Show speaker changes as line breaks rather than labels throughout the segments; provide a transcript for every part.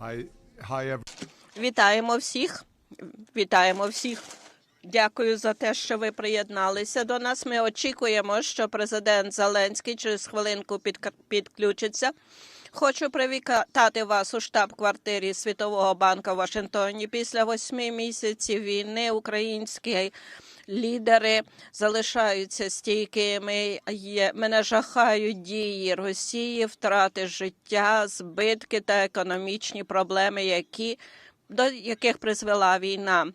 Hi.
Вітаємо всіх. Вітаємо всіх. Дякую за те, що ви приєдналися до нас. Ми очікуємо, що президент Зеленський через хвилинку підк- підключиться. Хочу привітати вас у штаб-квартирі Світового банку в Вашингтоні. Після восьми місяців війни українські лідери залишаються стійкими. Є мене жахають дії Росії, втрати життя, збитки та економічні проблеми, які до яких призвела війна.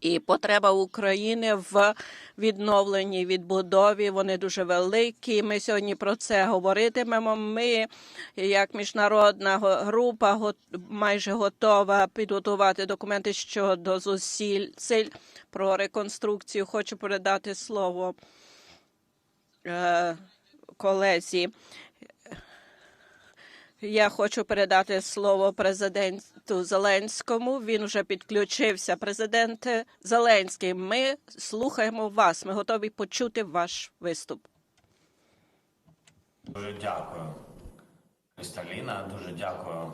І потреба України в відновленні, відбудові вони дуже великі. Ми сьогодні про це говоритимемо. Ми, як міжнародна група, майже готова підготувати документи щодо зусиль силь про реконструкцію. Хочу передати слово е, колезі. Я хочу передати слово президенту Зеленському. Він вже підключився. Президенте Зеленський, ми слухаємо вас. Ми готові почути ваш виступ.
Дуже дякую, Кристаліна. Дуже дякую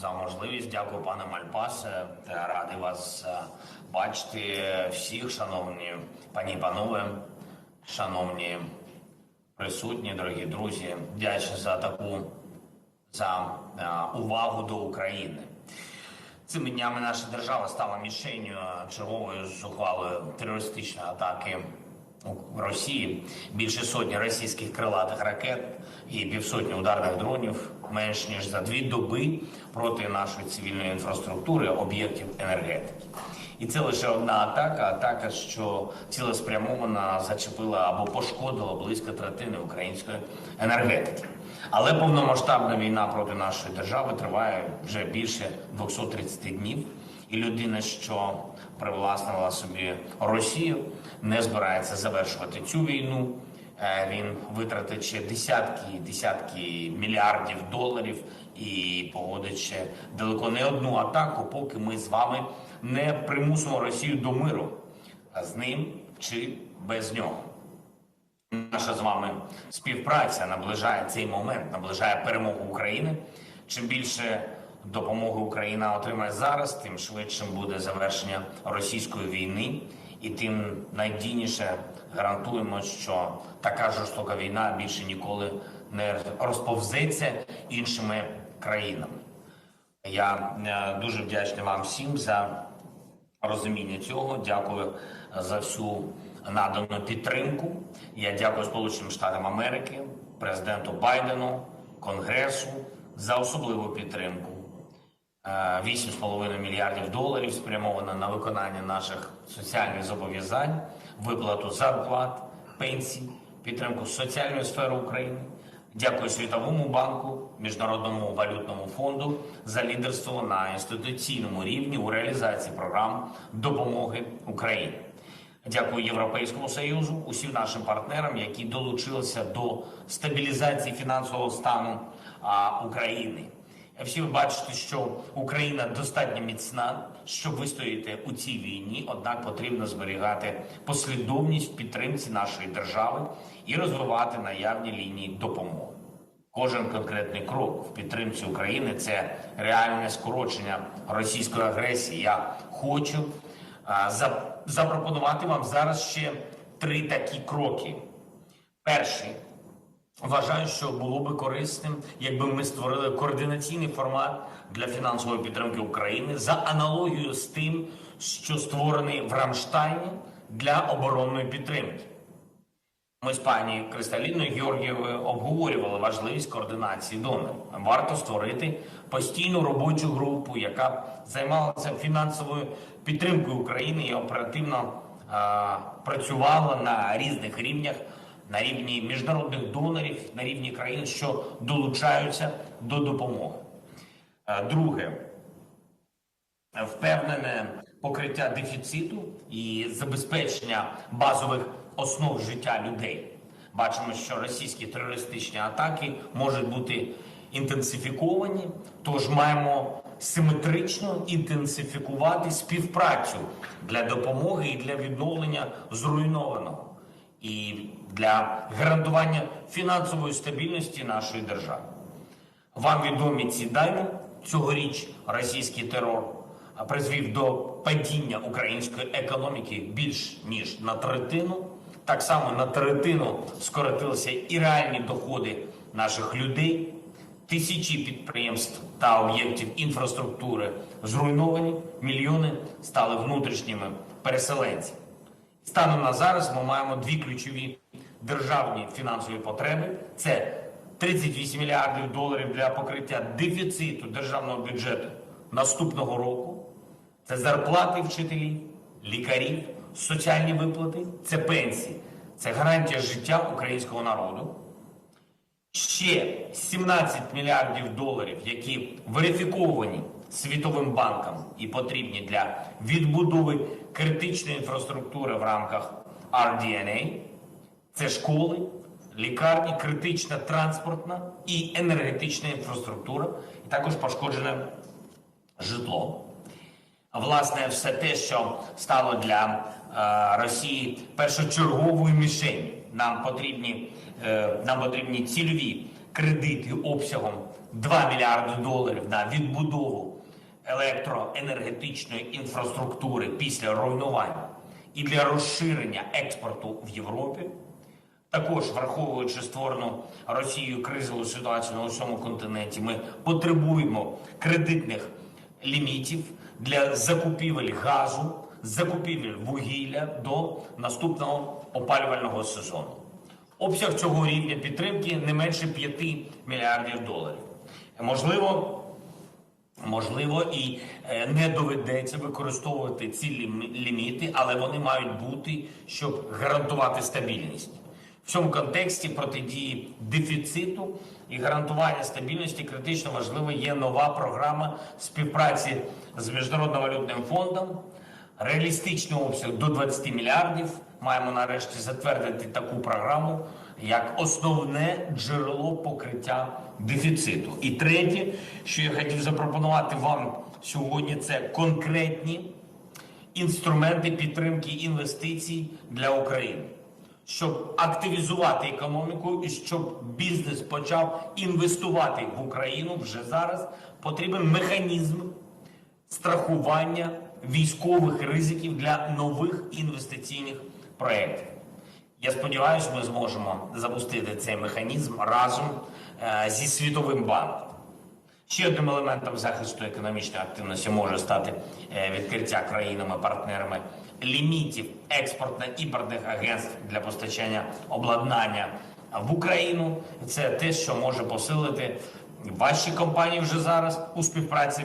за можливість. Дякую, пане Мальпасе. Та Радий вас бачити всіх, шановні пані і панове, шановні присутні, дорогі друзі. Дякую за таку за а, увагу до України. Цими днями наша держава стала мішенью чергової зухвалої терористичної атаки у Росії. Більше сотні російських крилатих ракет і півсотні ударних дронів менш ніж за дві доби проти нашої цивільної інфраструктури, об'єктів енергетики. І це лише одна атака, атака, що цілеспрямовано зачепила або пошкодила близько третини української енергетики. Але повномасштабна війна проти нашої держави триває вже більше 230 днів, і людина, що привласнила собі Росію, не збирається завершувати цю війну. Е, Він витратить ще десятки і десятки мільярдів доларів і погодить ще далеко не одну атаку, поки ми з вами не примусимо Росію до миру з ним чи без нього. Наша з вами співпраця наближає цей момент, наближає перемогу України. Чим більше допомоги Україна отримає зараз, тим швидшим буде завершення російської війни, і тим надійніше гарантуємо, що така жорстока війна більше ніколи не розповзеться іншими країнами. Я е, дуже вдячний вам всім за розуміння цього. Дякую за всю надану підтримку. Я дякую Сполученим Штатам Америки, президенту Байдену, Конгресу за особливу підтримку. Е, 8,5 мільярдів доларів спрямовано на виконання наших соціальних зобов'язань, виплату зарплат, пенсій, підтримку соціальної сфери України. Дякую Світовому банку, Міжнародному валютному фонду за лідерство на інституційному рівні у реалізації програм допомоги Україні. Дякую Європейському Союзу, усім нашим партнерам, які долучилися до стабілізації фінансового стану України. Всі ви бачите, що Україна достатньо міцна, щоб вистояти у цій війні. Однак потрібно зберігати послідовність в підтримці нашої держави і розвивати наявні лінії допомоги. Кожен конкретний крок в підтримці України це реальне скорочення російської агресії. Я хочу за- запропонувати вам зараз ще три такі кроки. Перший Вважаю, що було би корисним, якби ми створили координаційний формат для фінансової підтримки України за аналогією з тим, що створений в Рамштайні для оборонної підтримки. Ми з пані Кристаліною Георгієвою обговорювали важливість координації донорів. Варто створити постійну робочу групу, яка займалася фінансовою підтримкою України і оперативно а, працювала на різних рівнях, на рівні міжнародних донорів, на рівні країн, що долучаються до допомоги. Е, Друге, впевнене покриття дефіциту і забезпечення базових основ життя людей. Бачимо, що російські терористичні атаки можуть бути інтенсифіковані, тож маємо симетрично інтенсифікувати співпрацю для допомоги і для відновлення зруйнованого і для гарантування фінансової стабільності нашої держави. Вам відомі ці дані, цьогоріч російський терор призвів до падіння української економіки більш ніж на третину. Так само на третину скоротилися і реальні доходи наших людей. Тисячі підприємств та об'єктів інфраструктури зруйновані, мільйони стали внутрішніми переселенцями. Станом на зараз ми маємо дві ключові державні фінансові потреби: це 38 мільярдів доларів для покриття дефіциту державного бюджету наступного року. Це зарплати вчителів, лікарів, соціальні виплати, це пенсії, це гарантія життя українського народу. Ще 17 мільярдів доларів, які верифіковані Світовим банком і потрібні для відбудови критичної інфраструктури в рамках RDNA. Це школи, лікарні, критична транспортна і енергетична інфраструктура, і також пошкоджене житло. Власне, все те, що стало для е, Росії першочерговою мішенью. Нам потрібні, е, нам потрібні цільові кредити обсягом 2 мільярди доларів на відбудову електроенергетичної інфраструктури після руйнування і для розширення експорту в Європі. Також, враховуючи створену Росією кризову ситуацію на усьому континенті, ми потребуємо кредитних лімітів для закупівель газу, закупівель вугілля до наступного опалювального сезону. Обсяг цього рівня підтримки не менше 5 мільярдів доларів. Можливо, Можливо, і е, не доведеться використовувати ці ліміти, але вони мають бути, щоб гарантувати стабільність. В цьому контексті протидії дефіциту і гарантування стабільності критично важлива є нова програма співпраці з Міжнародним валютним фондом. Реалістичний обсяг до 20 мільярдів. Маємо нарешті затвердити таку програму як основне джерело покриття дефіциту. І третє, що я хотів запропонувати вам сьогодні, це конкретні інструменти підтримки інвестицій для України, щоб активізувати економіку і щоб бізнес почав інвестувати в Україну вже зараз. Потрібен механізм страхування військових ризиків для нових інвестиційних проєктів. Я сподіваюся, ми зможемо запустити цей механізм разом е, зі Світовим банком. Ще одним елементом захисту економічної активності може стати е, відкриття країнами-партнерами лімітів експортно-імпортних агентств для постачання обладнання в Україну. Це те, що може посилити ваші компанії вже зараз у співпраці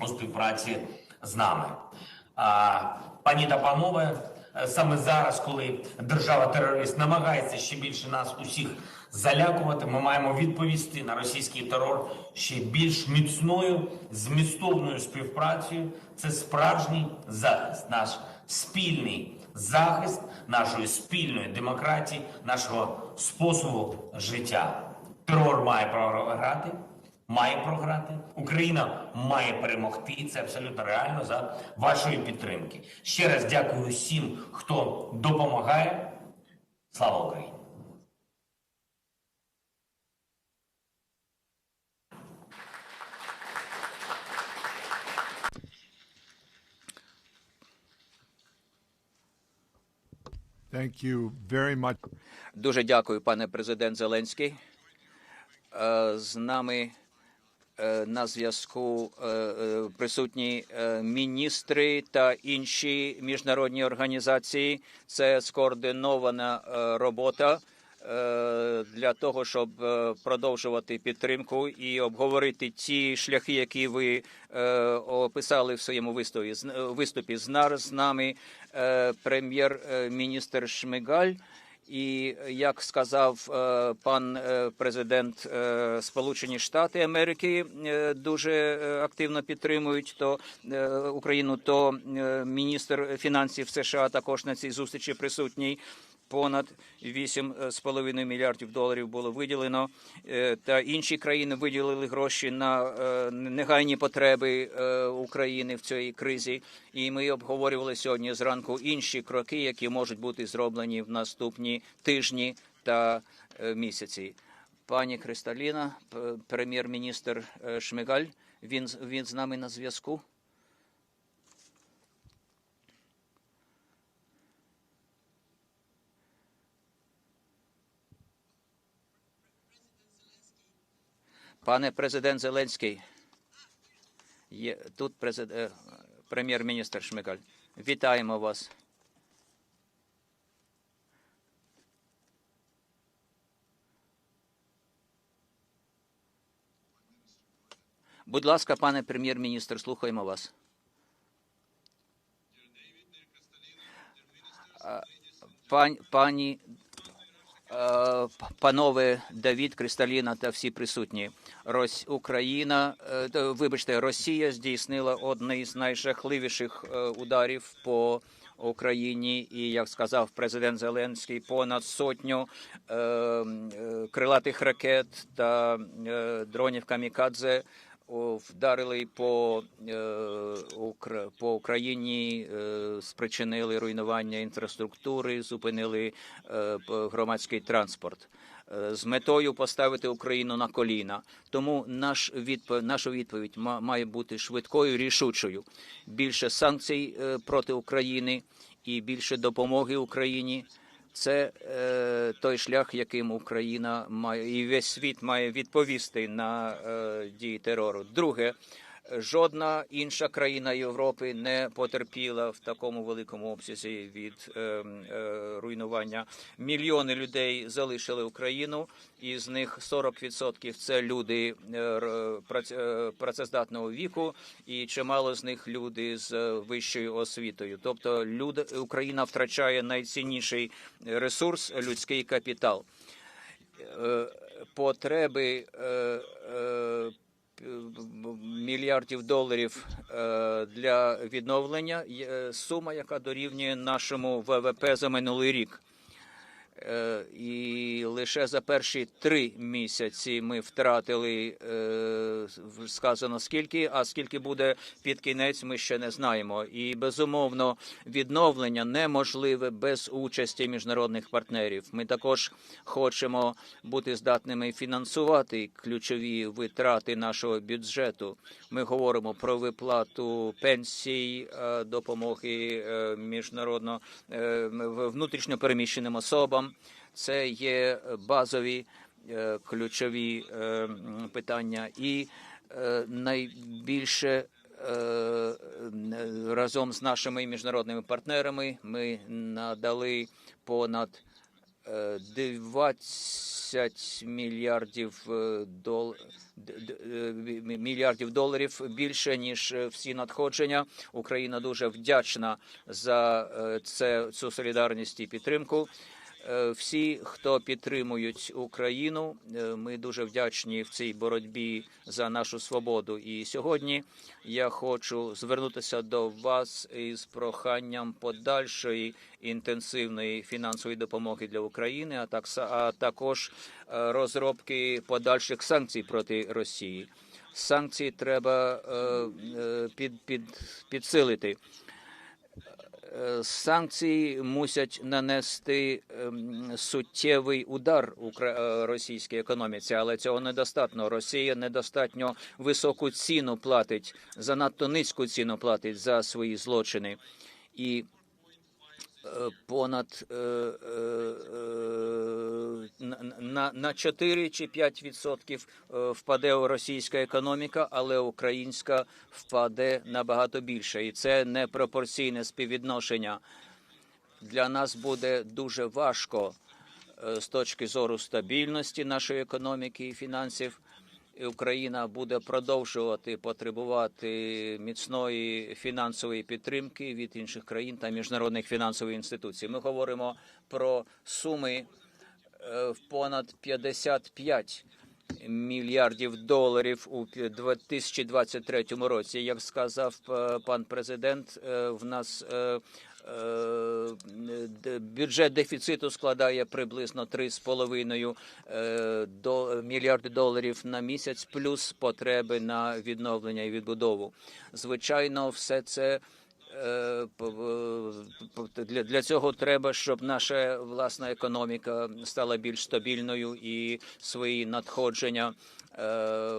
у співпраці з нами. Пані та панове, саме зараз, коли держава-терорист намагається ще більше нас усіх залякувати, ми маємо відповісти на російський терор ще більш міцною змістовною співпрацею. Це справжній захист, наш спільний захист нашої спільної демократії, нашого способу життя. Терор має програти має програти. Україна має перемогти. І Це абсолютно реально за вашої підтримки. Ще раз дякую всім, хто допомагає. Слава Україні!
Thank you very much.
Дуже дякую, пане президент Зеленський. Е, З нами е, на зв'язку е, присутні міністри та інші міжнародні організації. Це скоординована робота для того, щоб е, продовжувати підтримку і обговорити ті шляхи, які ви е, описали в своєму виступі. Е, виступі з нами е, прем'єр-міністр Шмигаль. І як сказав е, пан е, президент е, Сполучені Штати Америки, е, дуже е, активно підтримують то е, Україну, то е, міністр фінансів США також на цій зустрічі присутній. Понад 8,5 мільярдів доларів було виділено, е, та інші країни виділили гроші на е, негайні потреби е, України в цій кризі. І ми обговорювали сьогодні зранку інші кроки, які можуть бути зроблені в наступні тижні та місяці. Пані Кристаліна, прем'єр-міністр Шмигаль, Він, він з нами на зв'язку. Пане президент Зеленський, є тут е, прем'єр-міністр Шмигаль. Вітаємо вас. Будь ласка, пане прем'єр-міністр, слухаємо вас. Пані, панове Давід, Кристаліна та всі присутні. Рос, Україна, е, вибачте, Росія здійснила одне з найжахливіших е, ударів по Україні, і як сказав президент Зеленський, понад сотню е, е, крилатих ракет та е, дронів камікадзе вдарили по, е, по Україні, е, спричинили руйнування інфраструктури, зупинили е, громадський транспорт. З метою поставити Україну на коліна, тому наш відп... наша відповідь ма- має бути швидкою, рішучою. Більше санкцій проти України і більше допомоги Україні. Це е, той шлях, яким Україна має і весь світ має відповісти на е, дії терору. Друге, жодна інша країна Європи не потерпіла в такому великому обсязі від е, е, руйнування. Мільйони людей залишили Україну, і з них 40% – це люди е, е, працездатного віку, і чимало з них люди з вищою освітою. Тобто, люди Україна втрачає найцінніший ресурс людський капітал. Е, Потреби е, е, мільярдів доларів е, для відновлення є сума, яка дорівнює нашому ВВП за минулий рік. Е, І лише за перші три місяці ми втратили е, сказано скільки, а скільки буде під кінець, ми ще не знаємо. І безумовно відновлення неможливе без участі міжнародних партнерів. Ми також хочемо бути здатними фінансувати ключові витрати нашого бюджету. Ми говоримо про виплату пенсій, е, допомоги міжнародно внутрішньо переміщеним особам. Це є базові е, ключові е, питання, і е, найбільше е, разом з нашими міжнародними партнерами ми надали понад е, 20 мільярдів е, дол... е, мільярдів доларів більше ніж е, всі надходження. Україна дуже вдячна за е, це цю солідарність і підтримку. Е, Всі, хто підтримують Україну, е, ми дуже вдячні в цій боротьбі за нашу свободу. І сьогодні я хочу звернутися до вас із проханням подальшої інтенсивної фінансової допомоги для України, а так а також е, розробки подальших санкцій проти Росії. Санкції треба під, під, підсилити. Санкції мусять нанести ем, суттєвий удар е, російській економіці, але цього недостатньо. Росія недостатньо високу ціну платить, занадто низьку ціну платить за свої злочини. І понад е, е, е, на- на, на 4 чи 5 відсотків впаде російська економіка, але українська впаде набагато більше, і це непропорційне співвідношення. Для нас буде дуже важко з точки зору стабільності нашої економіки і фінансів. Україна буде продовжувати потребувати міцної фінансової підтримки від інших країн та міжнародних фінансових інституцій. Ми говоримо про суми е, в понад 55 мільярдів доларів у пі- 2023 році. Як сказав е, пан президент, е, в нас бюджет дефіциту складає приблизно 3,5 е, до мільярди доларів на місяць, плюс потреби на відновлення і відбудову. Звичайно, все це. е, Для, для цього треба, щоб наша власна економіка стала більш стабільною і свої надходження е,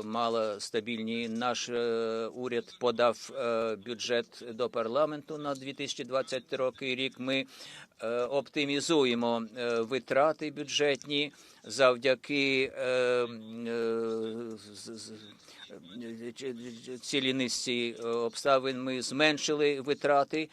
мала стабільні. Наш е, уряд подав е, бюджет до парламенту на 2023 рік. Ми е, оптимізуємо е, витрати бюджетні завдяки е, е, з- низці е, обставин. Ми зменшили витрати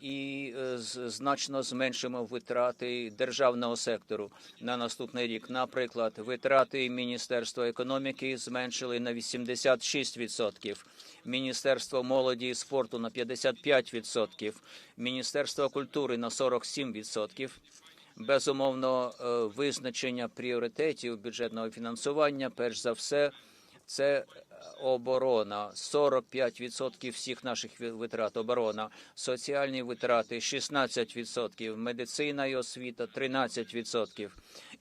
і е, значно зменшимо витрати державного сектору на наступний рік. Наприклад, витрати Міністерства економіки зменшили на 86%, Міністерство молоді і спорту на 55%, Міністерство культури на 47%. Безумовно, е, визначення пріоритетів бюджетного фінансування, перш за все, це оборона. 45% всіх наших витрат оборона, соціальні витрати 16%, медицина і освіта 13%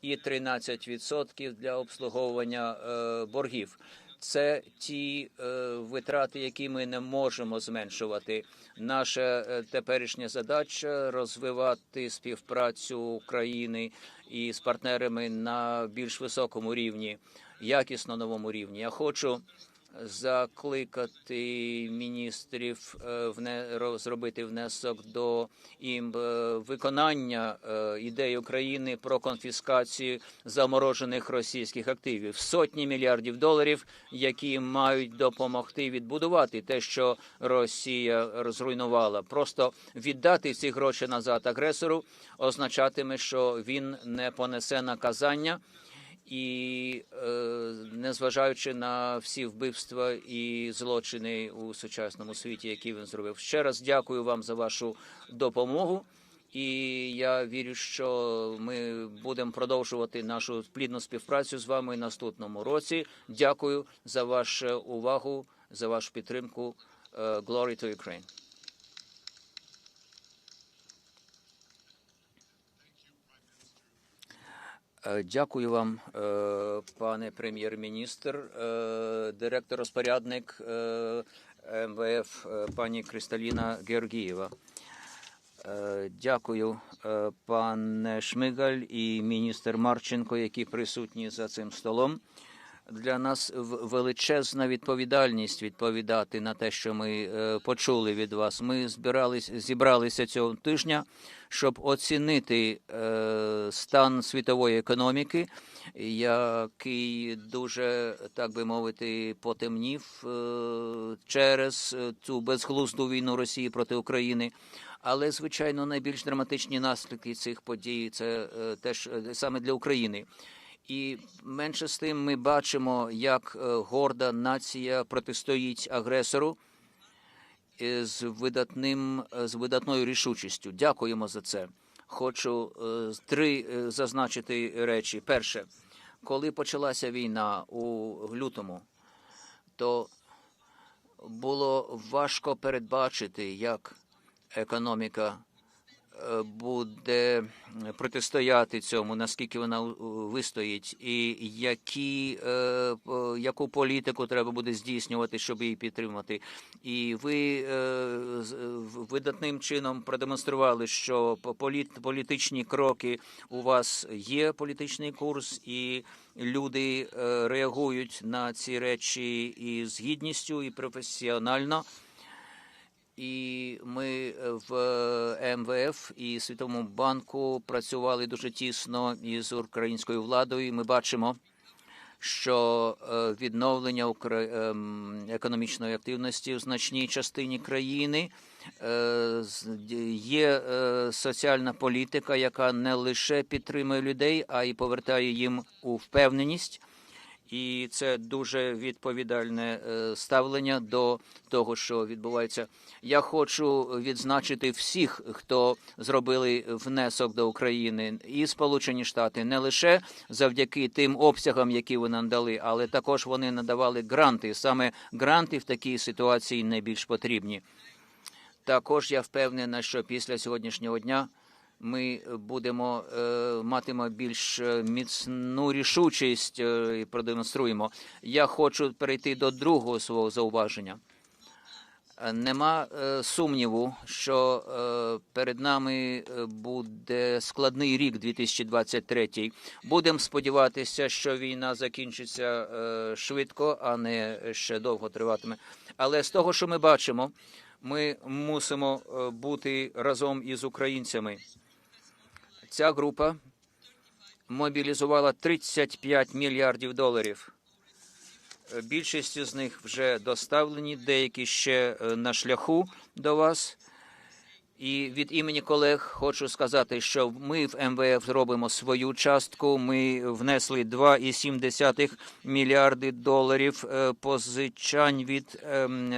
і 13% для обслуговування е, боргів. Це ті е, витрати, які ми не можемо зменшувати. Наша е, теперішня задача розвивати співпрацю України і з партнерами на більш високому рівні, якісно новому рівні. Я хочу закликати міністрів е, зробити внесок до ім е, виконання е, ідеї України про конфіскацію заморожених російських активів сотні мільярдів доларів, які мають допомогти відбудувати те, що Росія розруйнувала. Просто віддати ці гроші назад агресору означатиме, що він не понесе наказання. І е, незважаючи на всі вбивства і злочини у сучасному світі, які він зробив, ще раз дякую вам за вашу допомогу. І я вірю, що ми будемо продовжувати нашу плідну співпрацю з вами наступному році. Дякую за вашу увагу, за вашу підтримку. Е, Glory to Ukraine! Дякую вам, е, пане прем'єр-міністр, е, директор-розпорядник е, МВФ е, пані Кристаліна Георгієва. Е, Дякую, е, пане Шмигаль і міністр Марченко, які присутні за цим столом. Для нас величезна відповідальність відповідати на те, що ми е, почули від вас. Ми збирались, зібралися цього тижня, щоб оцінити е, стан світової економіки, який дуже, так би мовити, потемнів е, через цю безглузду війну Росії проти України. Але, звичайно, найбільш драматичні наслідки цих подій це теж саме для України. І менше з тим ми бачимо, як е, горда нація протистоїть агресору е, з видатним е, з видатною рішучістю. Дякуємо за це. Хочу три зазначити речі. Перше, коли почалася війна у лютому, то було важко передбачити, як економіка буде протистояти цьому, наскільки вона вистоїть, і які, е, яку політику треба буде здійснювати, щоб її підтримати. І ви е, видатним чином продемонстрували, що по- політичні кроки у вас є політичний курс, і люди е, реагують на ці речі і з гідністю, і професіонально. І ми в МВФ і Світовому банку працювали дуже тісно із українською владою. І Ми бачимо, що е, відновлення ем, економічної активності в значній частині країни е, є е, соціальна політика, яка не лише підтримує людей, а й повертає їм у впевненість. І це дуже відповідальне е, ставлення до того, що відбувається. Я хочу відзначити всіх, хто зробили внесок до України, і Сполучені Штати не лише завдяки тим обсягам, які вони надали, але також вони надавали гранти. Саме гранти в такій ситуації найбільш потрібні. Також я впевнена, що після сьогоднішнього дня ми будемо е, матимо більш е, міцну рішучість е, і продемонструємо. Я хочу перейти до другого свого зауваження. Нема сумніву, що перед нами буде складний рік 2023. Будемо сподіватися, що війна закінчиться швидко, а не ще довго триватиме. Але з того, що ми бачимо, ми мусимо бути разом із українцями. Ця група мобілізувала 35 мільярдів доларів. Е, Більшість з них вже доставлені, деякі ще е, на шляху до вас. І від імені колег хочу сказати, що ми в МВФ зробимо свою частку. Ми внесли 2,7 мільярди доларів е, позичань від ем,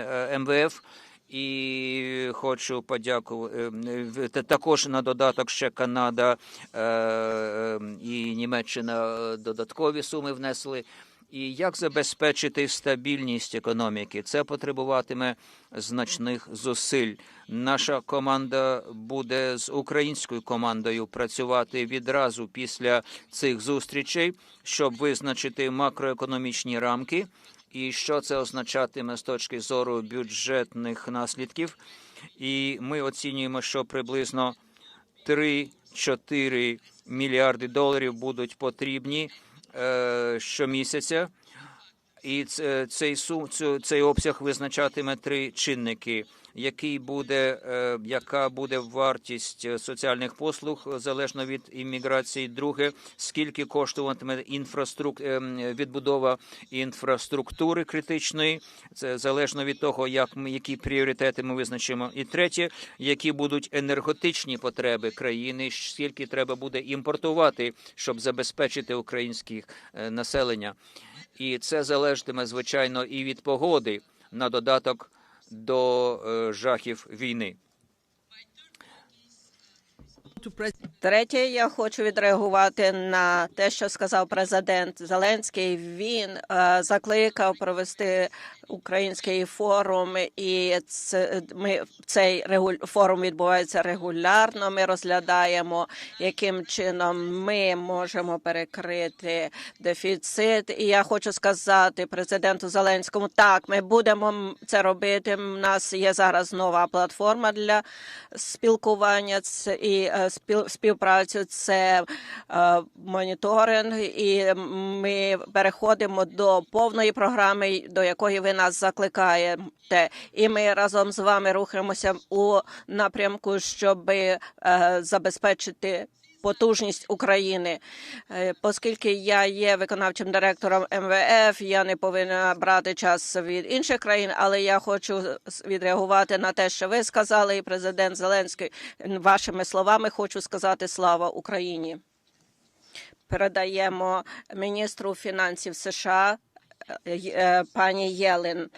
МВФ. І хочу подякувати е, також на додаток ще Канада е, е, і Німеччина додаткові суми внесли. І як забезпечити стабільність економіки? Це потребуватиме значних зусиль. Наша команда буде з українською командою працювати відразу після цих зустрічей, щоб визначити макроекономічні рамки і що це означатиме з точки зору бюджетних наслідків. І ми оцінюємо, що приблизно 3-4 мільярди доларів будуть потрібні е, щомісяця. І це- цей сум цей обсяг визначатиме три чинники. Який буде, е, яка буде вартість е, соціальних послуг е, залежно від імміграції? Друге, скільки коштуватиме інфраструк... е, відбудова інфраструктури критичної? Це залежно від того, як ми які пріоритети ми визначимо. І третє, які будуть енергетичні потреби країни, скільки треба буде імпортувати, щоб забезпечити українське е, населення. І це залежатиме, звичайно, і від погоди на додаток до е, жахів війни.
Третє, я хочу відреагувати на те, що сказав президент Зеленський. Він е, закликав провести український форум, і ми цей регуль форум відбувається регулярно. Ми розглядаємо, яким чином ми можемо перекрити дефіцит. І я хочу сказати президенту Зеленському: так, ми будемо це робити. У нас є зараз нова платформа для спілкування і е, співпрацю. Це е, моніторинг, і ми переходимо до повної програми, до якої ви нас закликаєте. І ми разом з вами рухаємося у напрямку, щоб е, забезпечити. Потужність України, Е, оскільки я є виконавчим директором МВФ, я не повинна брати час від інших країн, але я хочу відреагувати на те, що ви сказали, і президент Зеленський вашими словами хочу сказати слава Україні. Передаємо міністру фінансів США. Пані Єлен,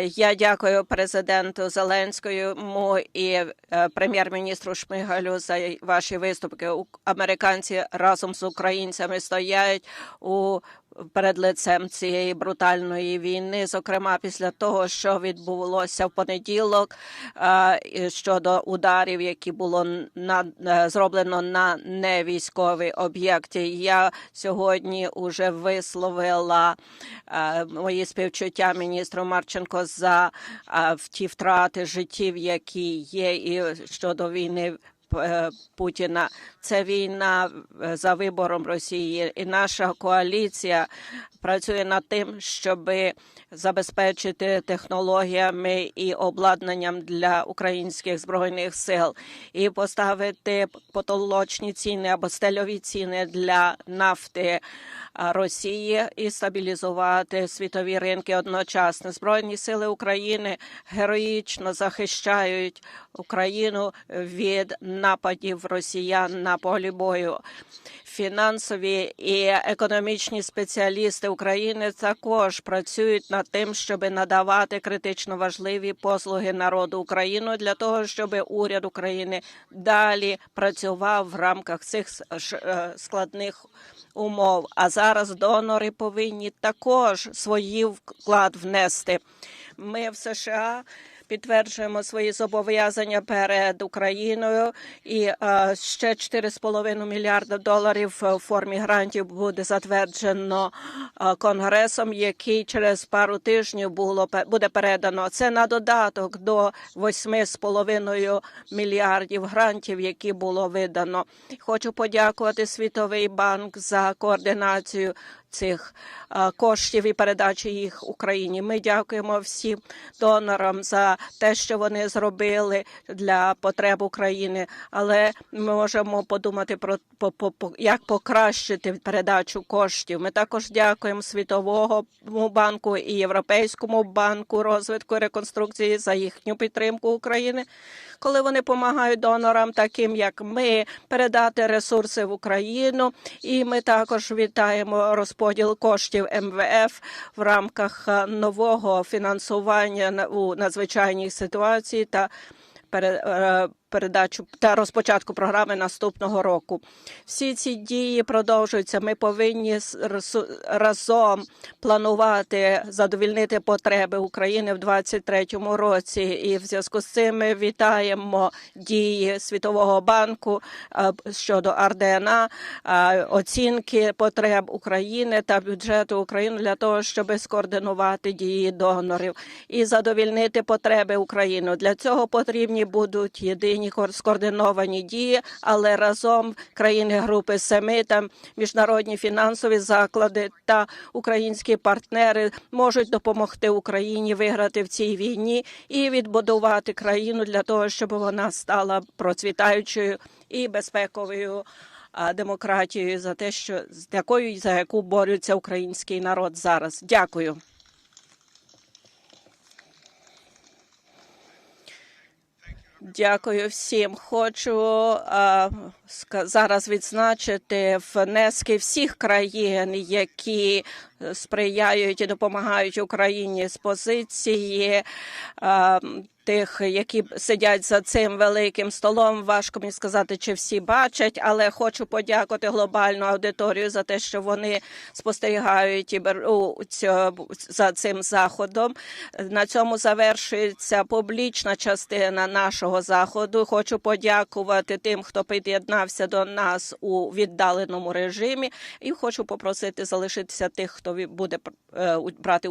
я дякую президенту Зеленському і е, прем'єр-міністру Шмигалю за ваші виступки. Американці разом з українцями стоять у перед лицем цієї брутальної війни, зокрема після того, що відбулося в понеділок е, щодо ударів, які було на е, зроблено на невійськові об'єкти. Я сьогодні вже висловила е, мої співчуття міністру Марченко за ті втрати життів, які є, і щодо війни Путіна. Це війна е, за вибором Росії, і наша коаліція працює над тим, щоб забезпечити технологіями і обладнанням для українських збройних сил і поставити потолочні ціни або стельові ціни для нафти Росії і стабілізувати світові ринки одночасно. Збройні сили України героїчно захищають Україну від нападів росіян на полі бою. Фінансові і економічні спеціалісти України також працюють над тим, щоб надавати критично важливі послуги народу України для того, щоб уряд України далі працював в рамках цих е, складних умов. А зараз донори повинні також свої вклад внести. Ми в США підтверджуємо свої зобов'язання перед Україною і е, ще 4,5 мільярда доларів в формі грантів буде затверджено е, конгресом, який через пару тижнів було буде передано. Це на додаток до 8,5 мільярдів грантів, які було видано. Хочу подякувати Світовий банк за координацію цих е, коштів і передачі їх Україні. Ми дякуємо всім донорам за те, що вони зробили для потреб України. Але ми можемо подумати про як покращити передачу коштів. Ми також дякуємо Світового банку і Європейському банку розвитку і реконструкції за їхню підтримку України, коли вони допомагають донорам, таким як ми, передати ресурси в Україну. І ми також вітаємо розподіл коштів МВФ в рамках е, нового фінансування на- у надзвичайній ситуації та е, передачу та розпочатку програми наступного року. Всі ці дії продовжуються. Ми повинні разом планувати задовільнити потреби України в 2023 році. І в зв'язку з цим ми вітаємо дії Світового банку е, щодо РДНА, е, оцінки потреб України та бюджету України для того, щоб скоординувати дії донорів і задовільнити потреби України. Для цього потрібні будуть єдині кор- скоординовані дії, але разом країни групи Семи та міжнародні фінансові заклади та українські партнери можуть допомогти Україні виграти в цій війні і відбудувати країну для того, щоб вона стала процвітаючою і безпековою. Демократією за те, що з якою за яку борються український народ зараз. Дякую. Дякую всім. Хочу а, зараз відзначити внески всіх країн, які е, сприяють і допомагають Україні з позиції тих, які сидять за цим великим столом. Важко мені сказати, чи всі бачать, але хочу подякувати глобальну аудиторію за те, що вони спостерігають і беруть за цим заходом. На цьому завершується публічна частина нашого заходу. Хочу подякувати тим, хто під'єднався до нас у віддаленому режимі, і хочу попросити залишитися тих, хто буде е, брати